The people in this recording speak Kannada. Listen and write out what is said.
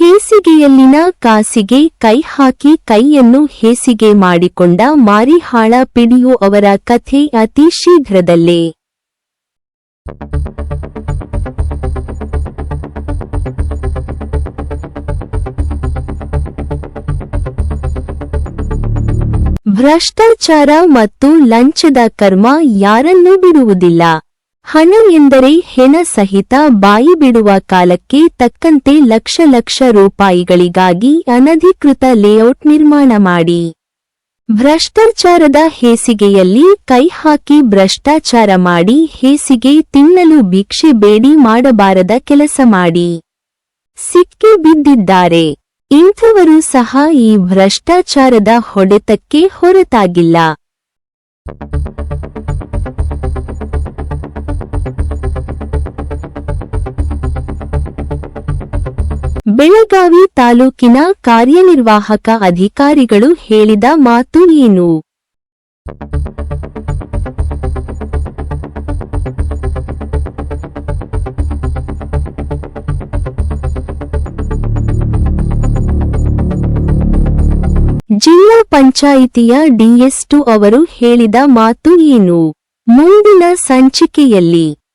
ಹೇಸಿಗೆಯಲ್ಲಿನ ಕಾಸಿಗೆ ಕೈ ಹಾಕಿ ಕೈಯನ್ನು ಹೇಸಿಗೆ ಮಾಡಿಕೊಂಡ ಮಾರಿಹಾಳ ಪಿಡಿಯೋ ಅವರ ಕಥೆ ಅತಿ ಶೀಘ್ರದಲ್ಲೇ. ಭ್ರಷ್ಟಾಚಾರ ಮತ್ತು ಲಂಚದ ಕರ್ಮ ಯಾರನ್ನೂ ಬಿಡುವುದಿಲ್ಲ. ಹಣ ಎಂದರೆ ಹೆಣ ಸಹಿತ ಬಾಯಿ ಬಿಡುವ ಕಾಲಕ್ಕೆ ತಕ್ಕಂತೆ ಲಕ್ಷ ಲಕ್ಷ ರೂಪಾಯಿಗಳಿಗಾಗಿ ಅನಧಿಕೃತ ಲೇಔಟ್ ನಿರ್ಮಾಣ ಮಾಡಿ. ಭ್ರಷ್ಟಾಚಾರದ ಹೇಸಿಗೆಯಲ್ಲಿ ಕೈ ಹಾಕಿ ಭ್ರಷ್ಟಾಚಾರ ಮಾಡಿ ಹೇಸಿಗೆ ತಿನ್ನಲು ಭಿಕ್ಷೆ ಬೇಡಿ ಮಾಡಬಾರದ ಕೆಲಸ ಮಾಡಿ. ಸಿಕ್ಕಿ ಬಿದ್ದಿದ್ದಾರೆ. ಇಂಥವರು ಸಹ ಈ ಭ್ರಷ್ಟಾಚಾರದ ಹೊಡೆತಕ್ಕೆ ಹೊರತಾಗಿಲ್ಲ. ಬೆಳಗಾವಿ ತಾಲೂಕಿನ ಕಾರ್ಯನಿರ್ವಾಹಕ ಅಧಿಕಾರಿಗಳು ಹೇಳಿದ ಮಾತು ಏನು? ಜಿಲ್ಲಾ ಪಂಚಾಯಿತಿಯ ಡಿಎಸ್ಟು ಅವರು ಹೇಳಿದ ಮಾತು ಏನು? ಮುಂದಿನ ಸಂಚಿಕೆಯಲ್ಲಿ.